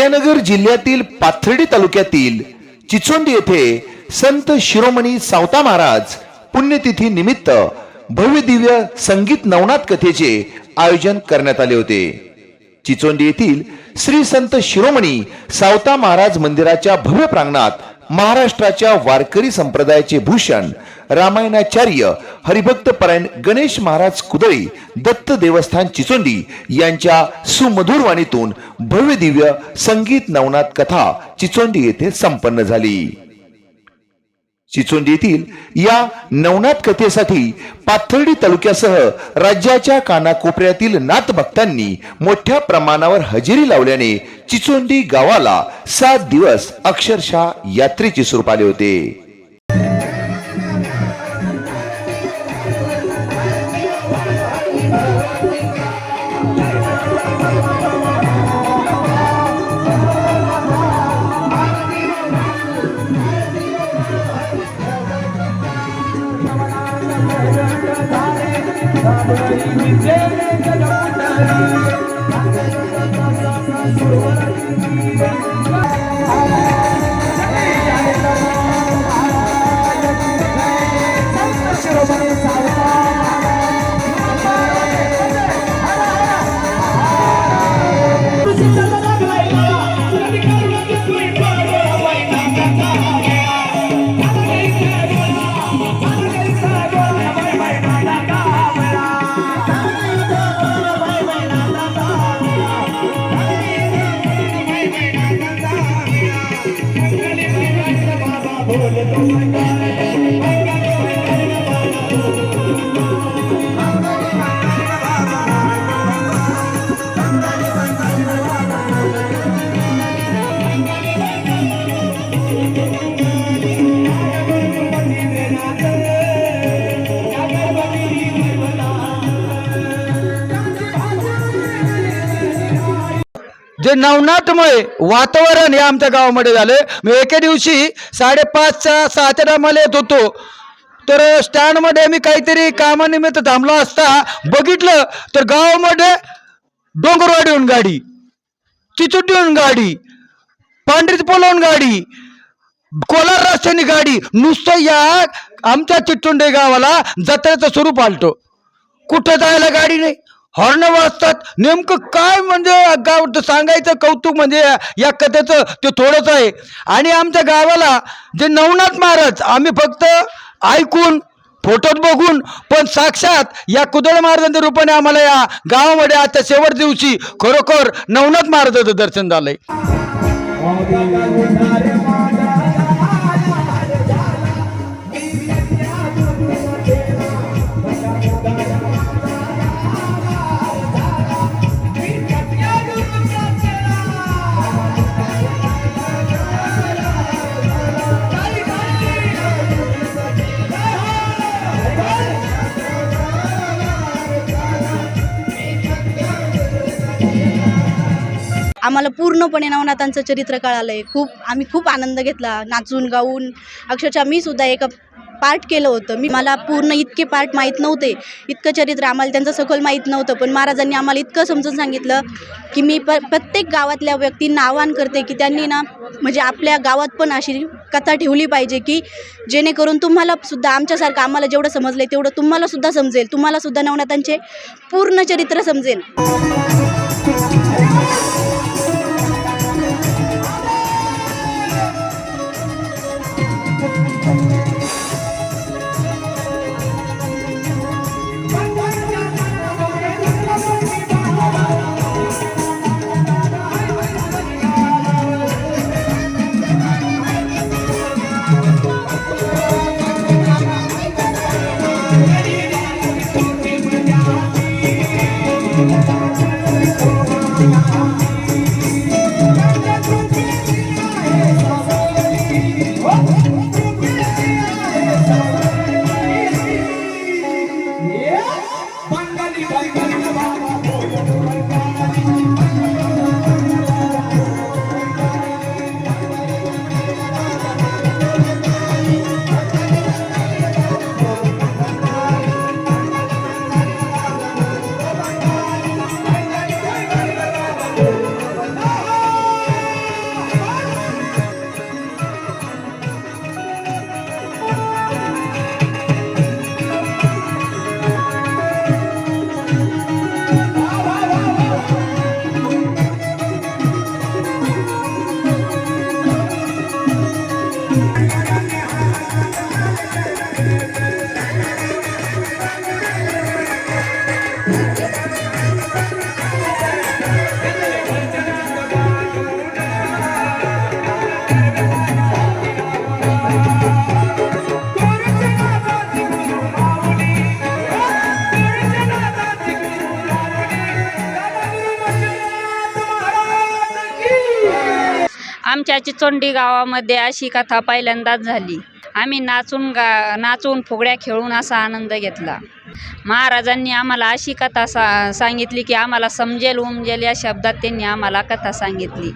अहिल्यानगर जिल्ह्यातील पाथर्डी तालुक्यातील चिचोंडी येथे संत शिरोमणी सावता महाराज पुण्यतिथी निमित्त भव्य दिव्य संगीत नवनाथ कथेचे आयोजन करण्यात आले होते. चिचोंडी येथील श्री संत शिरोमणी सावता महाराज मंदिराच्या भव्य प्रांगणात महाराष्ट्राच्या वारकरी संप्रदायाचे भूषण रामायणाचार्य हरिभक्त परायण गणेश महाराज कुदळी दत्त देवस्थान चिचोंडी यांच्या सुमधुर वाणीतून भव्य दिव्य संगीत नवनाथ कथा चिचोंडी येथे संपन्न झाली. चिचोंडी येथील या नवनाथ कथेसाठी पाथर्डी तालुक्यासह राज्याच्या कानाकोपऱ्यातील नाथ भक्तांनी मोठ्या प्रमाणावर हजेरी लावल्याने चिचोंडी गावाला सात दिवस अक्षरशः यात्रेचे स्वरूप आले होते. हे नवनाथमुळे वातावरण हे आमच्या गावामध्ये झालं. मी एके दिवशी साडेपाचच्या सहाच्या टायमाला येत होतो. तर स्टँडमध्ये मी काहीतरी कामानिमित्त थांबलो असता बघितलं तर गावामध्ये डोंगरवाडीहून गाडी चिचोटीहून गाडी पांढरीत पोलावून गाडी कोलार रस्त्याने गाडी नुसतं या आमच्या चिट्टुंडे गावाला जत्रेचं स्वरूप आलतो. कुठं जायला गाडी नाही. हॉर्न वाजतात. नेमकं काय म्हणजे गाव तर सांगायचं कौतुक म्हणजे या कथेचं ते थोडंच आहे. आणि आमच्या गावाला जे नवनाथ महाराज आम्ही फक्त ऐकून फोटोत बघून पण साक्षात या कुदळ महाराजांच्या रूपाने आम्हाला या गावामध्ये आजच्या शेवट दिवशी खरोखर नवनाथ महाराजाचं दर्शन झालंय. आम्हाला पूर्णपणे नवनाथांचं चरित्र कळालं आहे खूप आम्ही खूप आनंद घेतला. नाचून गाऊन अक्षरशः मी सुद्धा एका पार्ट केलं होतं. मी मला पूर्ण इतके पार्ट माहीत नव्हते. इतकं चरित्र आम्हाला त्यांचं सखोल माहीत नव्हतं. पण महाराजांनी आम्हाला इतकं समजून सांगितलं की मी प प्रत्येक गावातल्या व्यक्तींना आवाहन करते की त्यांनी ना म्हणजे आपल्या गावात पण अशी कथा ठेवली पाहिजे की जेणेकरून तुम्हाला सुद्धा आमच्यासारखं आम्हाला जेवढं समजलं आहे तेवढं तुम्हाला सुद्धा समजेल. तुम्हाला सुद्धा नवनाथांचे पूर्ण चरित्र समजेल. आमच्या चिचोंडी गावामध्ये अशी कथा पहिल्यांदाच झाली. आम्ही नाचून गा नाचून फुगड्या खेळून असा आनंद घेतला. महाराजांनी आम्हाला अशी कथा सा सांगितली की आम्हाला समजेल उमजेल या शब्दात त्यांनी आम्हाला कथा सांगितली.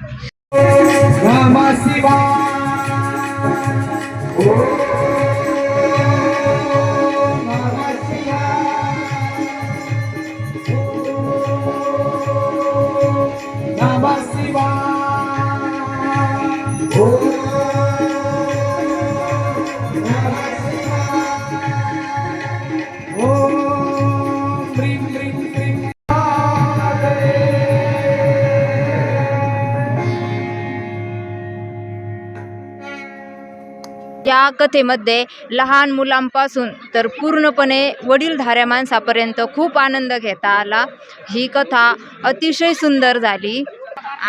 या कथेमध्ये लहान मुलांपासून तर पूर्णपणे वडीलधाऱ्या माणसापर्यंत खूप आनंद घेता आला. ही कथा अतिशय सुंदर झाली.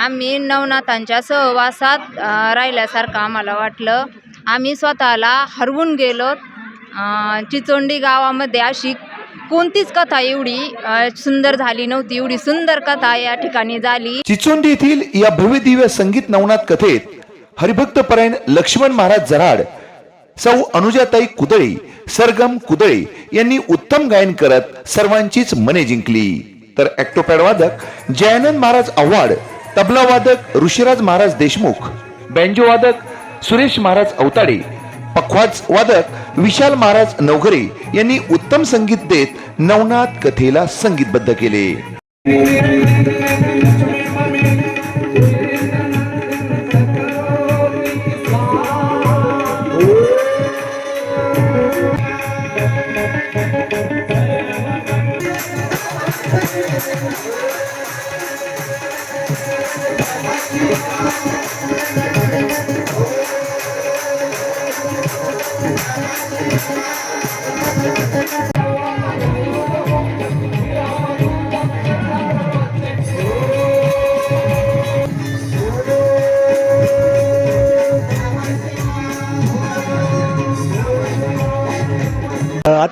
आम्ही नवनाथांच्या सहवासात राहिल्यासारखं आम्हाला वाटलं. आम्ही स्वतःला हरवून गेलो. चिचोंडी गावामध्ये अशी कोणतीच कथा एवढी सुंदर झाली नव्हती. एवढी सुंदर कथा या ठिकाणी झाली. चिचोंडी येथील या भव्य दिव्य संगीत नवनाथ कथेत हरिभक्त परायण लक्ष्मण महाराज जराड सौ अनुजाताई कुदळे सरगम कुदळे यांनी उत्तम गायन करत सर्वांचीच मने जिंकली. तर ऍक्टोपॅड वादक जयानंद महाराज आव्हाड तबला वादक ऋषिराज महाराज देशमुख बँजो वादक सुरेश महाराज अवताडे पखवाज वादक विशाल महाराज नवघरे यांनी उत्तम संगीत देत नवनाथ कथेला संगीतबद्ध केले.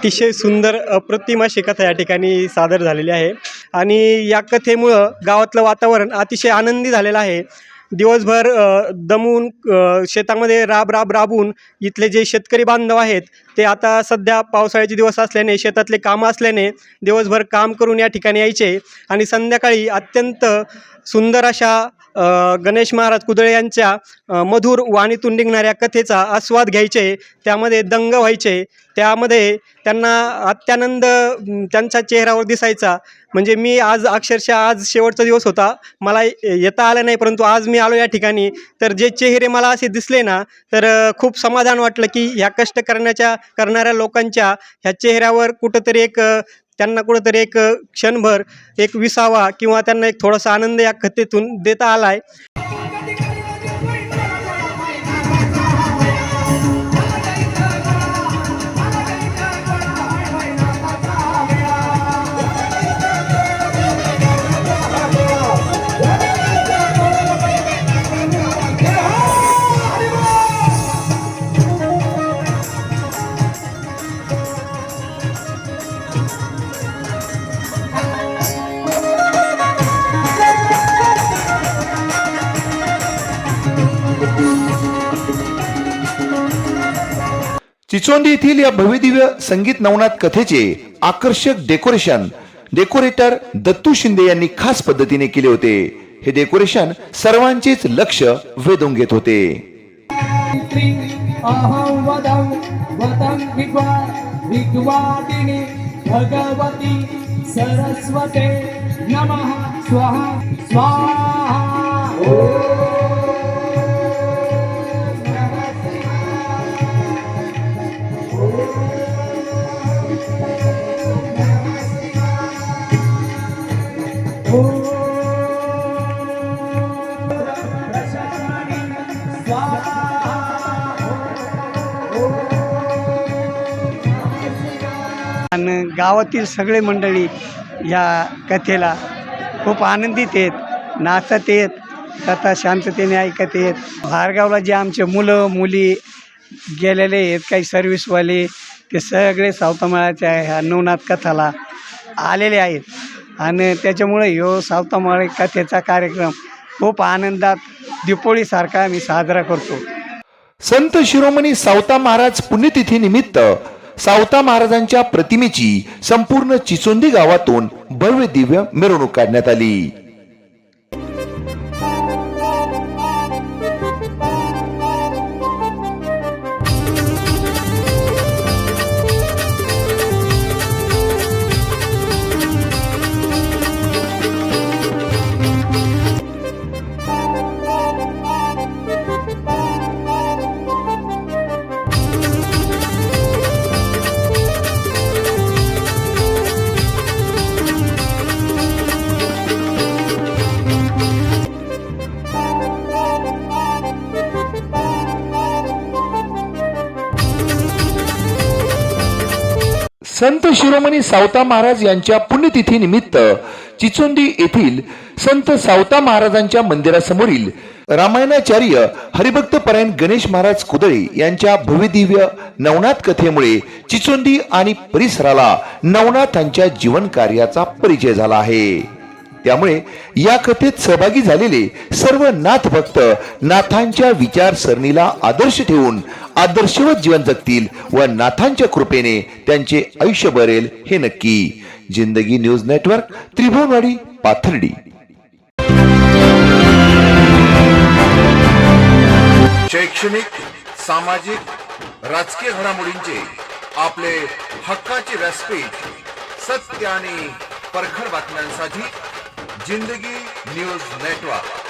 अतिशय सुंदर अप्रतिम अशी कथा या ठिकाणी सादर झालेली आहे. आणि या कथेमुळं गावातलं वातावरण अतिशय आनंदी झालेलं आहे. दिवसभर दमून शेतामध्ये राब राब राबून इथले जे शेतकरी बांधव आहेत ते आता सध्या पावसाळ्याचे दिवस असल्याने शेतातले कामं असल्याने दिवसभर काम करून या ठिकाणी यायचे. आणि संध्याकाळी अत्यंत सुंदर अशा गणेश महाराज कुदळे यांच्या मधुर वाणीतून निघणाऱ्या कथेचा आस्वाद घ्यायचे. त्यामध्ये दंग व्हायचे. त्यामध्ये त्यांना अत्यानंद त्यांच्या चेहऱ्यावर दिसायचा. म्हणजे मी आज अक्षरशः आज शेवटचा दिवस होता. मला येता आलं नाही परंतु आज मी आलो या ठिकाणी. तर जे चेहरे मला असे दिसले ना तर खूप समाधान वाटलं की ह्या कष्ट करण्याच्या करणाऱ्या लोकांच्या ह्या चेहऱ्यावर कुठंतरी एक त्यांना कुठंतरी एक क्षणभर एक विसावा किंवा त्यांना एक थोडासा आनंद या कथेतून देता आला आहे चिचोंडी येथील या भव्यदिव्य संगीत नवनाथ कथेचे आकर्षक डेकोरेशन डेकोरेटर दत्तू शिंदे यांनी खास पद्धतीने केले होते. हे डेकोरेशन सर्वांचेच लक्ष वेधून घेत होते. अहं वदं वदं विद्वा विद्वादिनि भगवती सरस्वते नमः स्वाहा स्वाहा। आणि गावातील सगळे मंडळी या कथेला खूप आनंदित आहेत नाचत आहेत कथा शांततेने ऐकत आहेत. भारगावला जे आमचे मुलं मुली गेलेले आहेत काही सर्व्हिसवाले ते सगळे सावतामाळ्याच्या ह्या नवनाथ कथाला आलेले आहेत. आणि त्याच्यामुळे ह्यो सावतामाळे कथेचा कार्यक्रम खूप आनंदात दीपोळीसारखा आम्ही साजरा करतो. संत शिरोमणी सावता महाराज पुण्यतिथीनिमित्त सावता महाराजांच्या प्रतिमेची संपूर्ण चिचोंदी गावातून भव्य दिव्य मिरवणूक काढण्यात आली. संत शिरोमणी सावता महाराज यांच्या पुण्यतिथीनिमित्त चिचोंदी येथील संत सावता महाराजांच्या मंदिरासमोरील रामायणाचार्य हरिभक्त परायण गणेश महाराज कुदळे यांच्या भव्यदिव्य नवनाथ कथेमुळे चिचोंदी आणि परिसराला नवनाथांच्या जीवन कार्याचा परिचय झाला आहे. त्यामुळे या कथेत सहभागी झालेले सर्व नाथ भक्त नाथांच्या विचारसरणीला आदर्श ठेवून आदर्शवत जीवन जगतील व नाथांच्या कृपेने त्यांचे आयुष्य बरेल हे नक्की. जिंदगी न्यूज नेटवर्क त्रिभुवनवाडी पाथर्डी. शैक्षणिक सामाजिक राजकीय घडामोडींचे आपले हक्काचे व्यासपीठ सत्य आणि परखड बातम्यांसाठी जिंदगी न्यूज नेटवर्क।